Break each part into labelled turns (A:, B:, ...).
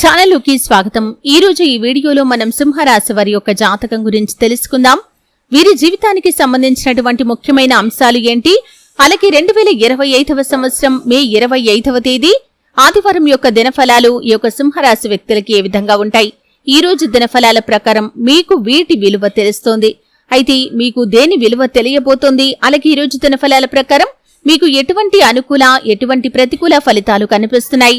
A: ఛానల్లోకి స్వాగతం. ఈ రోజు ఈ వీడియోలో మనం సింహరాశి వారి యొక్క జాతకం గురించి తెలుసుకుందాం. వీరి జీవితానికి సంబంధించినటువంటి ముఖ్యమైన అంశాలు ఏంటి? అలాగే రెండు వేల ఇరవై ఐదవ సంవత్సరం మే ఇరవై ఐదవ తేదీ ఆదివారం యొక్క దినఫలాలు ఈ యొక్క సింహరాశి వ్యక్తులకి ఏ విధంగా ఉంటాయి? ఈ రోజు దినఫలాల ప్రకారం మీకు వీటి విలువ తెలుస్తోంది. అయితే మీకు దేని విలువ తెలియబోతోంది? అలాగే ఈ రోజు దినఫలాల ప్రకారం మీకు ఎటువంటి అనుకూల ఎటువంటి ప్రతికూల ఫలితాలు కనిపిస్తున్నాయి?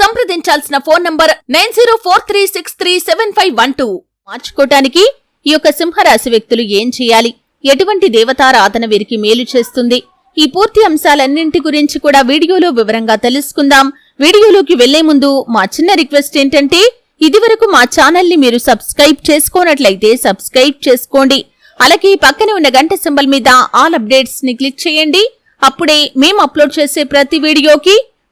A: సంప్రదించాల్సిన phone number nine zero four three six three seven five one two. మార్చుకోటానికి ఈ యొక్క సింహరాశి వ్యక్తులు ఏం చేయాలి? ఎటువంటి దేవతారాధన వీరికి మేలు చేస్తుంది? ఈ పూర్తి అంశాలన్నింటి గురించి కూడా వీడియోలో వివరంగా తెలుసుకుందాం. వీడియోలోకి వెళ్ళే ముందు మా చిన్న రిక్వెస్ట్ ఏంటంటే ఇదివరకు మా ఛానల్ని మీరు సబ్స్క్రైబ్ చేసుకోనట్లయితే సబ్స్క్రైబ్ చేసుకోండి. అలాగే పక్కనే ఉన్న గంట సింబల్ మీద ఆల్ అప్డేట్స్ని క్లిక్ చేయండి. అప్పుడే మేము అప్లోడ్ చేసే ప్రతి వీడియోకి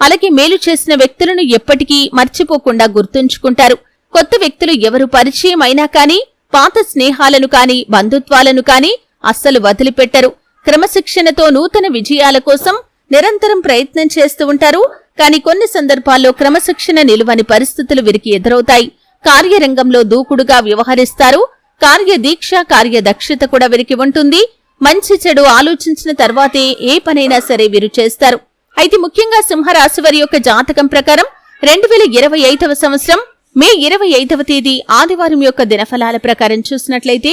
A: అలాగే మేలు చేసిన వ్యక్తులను ఎప్పటికీ మర్చిపోకుండా గుర్తుంచుకుంటారు. కొత్త వ్యక్తులు ఎవరు పరిచయం అయినా కానీ పాత స్నేహాలను కానీ బంధుత్వాలను కానీ అస్సలు వదిలిపెట్టరు. క్రమశిక్షణతో నూతన విజయాల కోసం నిరంతరం ప్రయత్నం చేస్తూ ఉంటారు. కానీ కొన్ని సందర్భాల్లో క్రమశిక్షణ నిలువని పరిస్థితులు వీరికి ఎదురవుతాయి. కార్యరంగంలో దూకుడుగా వ్యవహరిస్తారు. కార్యదీక్ష కార్యదక్షత కూడా వీరికి ఉంటుంది. మంచి చెడు ఆలోచించిన తర్వాతే ఏ పనైనా సరే వీరు చేస్తారు. అయితే ముఖ్యంగా సింహరాశి వారి యొక్క జాతకం ప్రకారం రెండు వేల ఇరవై ఐదవ సంవత్సరం మే ఇరవై ఐదవ తేదీ ఆదివారం యొక్క దినఫలాల ప్రకారం చూసినట్లయితే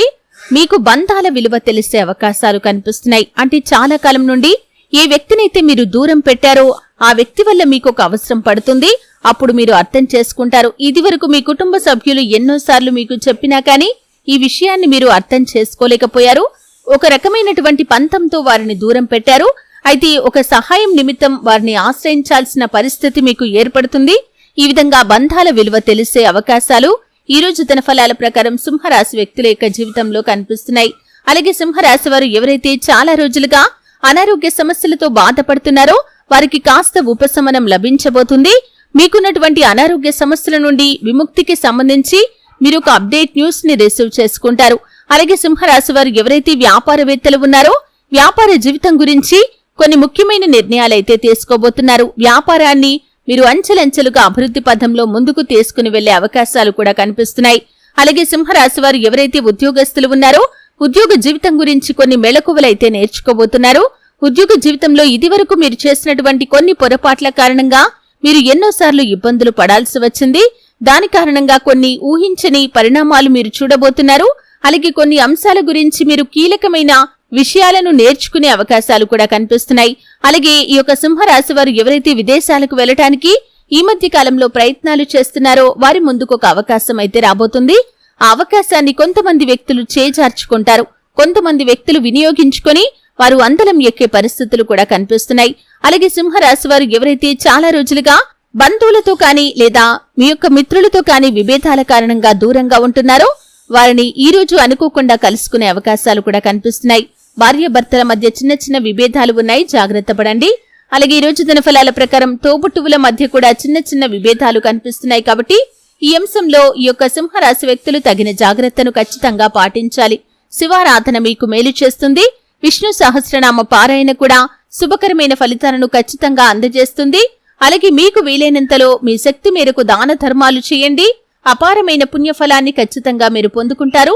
A: మీకు బంధాల విలువ తెలిసే అవకాశాలు కనిపిస్తున్నాయి. అంటే చాలా కాలం నుండి ఏ వ్యక్తినైతే మీరు దూరం పెట్టారో ఆ వ్యక్తి వల్ల మీకు ఒక అవసరం పడుతుంది. అప్పుడు మీరు అర్థం చేసుకుంటారు. ఇదివరకు మీ కుటుంబ సభ్యులు ఎన్నోసార్లు మీకు చెప్పినా కానీ ఈ విషయాన్ని మీరు అర్థం చేసుకోలేకపోయారు. ఒక రకమైనటువంటి పంతంతో వారిని దూరం పెట్టారు. అయితే ఒక సహాయం నిమిత్తం వారిని ఆశ్రయించాల్సిన పరిస్థితి మీకు ఏర్పడుతుంది. ఈ విధంగా బంధాల విలువ తెలిసే అవకాశాలు ఈ రోజు తన ఫలాల ప్రకారం సింహరాశి వ్యక్తుల యొక్క జీవితంలో కనిపిస్తున్నాయి. అలాగే సింహరాశి వారు ఎవరైతే చాలా రోజులుగా అనారోగ్య సమస్యలతో బాధపడుతున్నారో వారికి కాస్త ఉపశమనం లభించబోతుంది. మీకున్నటువంటి అనారోగ్య సమస్యల నుండి విముక్తికి సంబంధించి మీరు ఒక అప్డేట్ న్యూస్ని రిసీవ్ చేసుకుంటారు. అలాగే సింహరాశి వారు ఎవరైతే వ్యాపారవేత్తలు ఉన్నారో వ్యాపార జీవితం గురించి కొన్ని ముఖ్యమైన నిర్ణయాలైతే తీసుకోబోతున్నారు. వ్యాపారాన్ని మీరు అంచెలంచెలుగా అభివృద్ధి పథంలో ముందుకు తీసుకుని వెళ్ళే అవకాశాలు కూడా కనిపిస్తున్నాయి. అలాగే సింహరాశి వారు ఎవరైతే ఉద్యోగస్తులు ఉన్నారో ఉద్యోగ జీవితం గురించి కొన్ని మెళకువలైతే నేర్చుకోబోతున్నారు. ఉద్యోగ జీవితంలో ఇదివరకు మీరు చేసినటువంటి కొన్ని పొరపాట్ల కారణంగా మీరు ఎన్నోసార్లు ఇబ్బందులు పడాల్సి వచ్చింది. దాని కారణంగా కొన్ని ఊహించని పరిణామాలు మీరు చూడబోతున్నారు. అలాగే కొన్ని అంశాల గురించి మీరు కీలకమైన విషయాలను నేర్చుకునే అవకాశాలు కూడా కనిపిస్తున్నాయి. అలాగే ఈ యొక్క సింహరాశి వారు ఎవరైతే విదేశాలకు వెళ్ళటానికి ఈ మధ్య కాలంలో ప్రయత్నాలు చేస్తున్నారో వారి ముందుకు ఒక అవకాశం అయితే రాబోతుంది. ఆ అవకాశాన్ని కొంతమంది వ్యక్తులు చేజార్చుకుంటారు. కొంతమంది వ్యక్తులు వినియోగించుకొని వారు అందలం ఎక్కే పరిస్థితులు కూడా కనిపిస్తున్నాయి. అలాగే సింహరాశి వారు ఎవరైతే చాలా రోజులుగా బంధువులతో కానీ లేదా మీ యొక్క మిత్రులతో కానీ విభేదాల కారణంగా దూరంగా ఉంటున్నారో వారిని ఈ రోజు అనుకోకుండా కలుసుకునే అవకాశాలు కూడా కనిపిస్తున్నాయి. భార్యాభర్తల మధ్య చిన్న చిన్న విభేదాలు ఉన్నాయి. జాగ్రత్త పడండి. అలాగే ఈ రోజు దినఫలాల ప్రకారం తోబుట్టువుల మధ్య కూడా చిన్న చిన్న విభేదాలు కనిపిస్తున్నాయి కాబట్టి ఈ అంశంలో ఈ యొక్క సింహరాశి వ్యక్తులు తగిన జాగ్రత్తను ఖచ్చితంగా పాటించాలి. శివారాధన మీకు మేలు చేస్తుంది. విష్ణు సహస్రనామ పారాయణ కూడా శుభకరమైన ఫలితాలను ఖచ్చితంగా అందజేస్తుంది. అలాగే మీకు వీలైనంతలో మీ శక్తి మేరకు దాన ధర్మాలు చేయండి. అపారమైన పుణ్యఫలాన్ని ఖచ్చితంగా మీరు పొందుకుంటారు.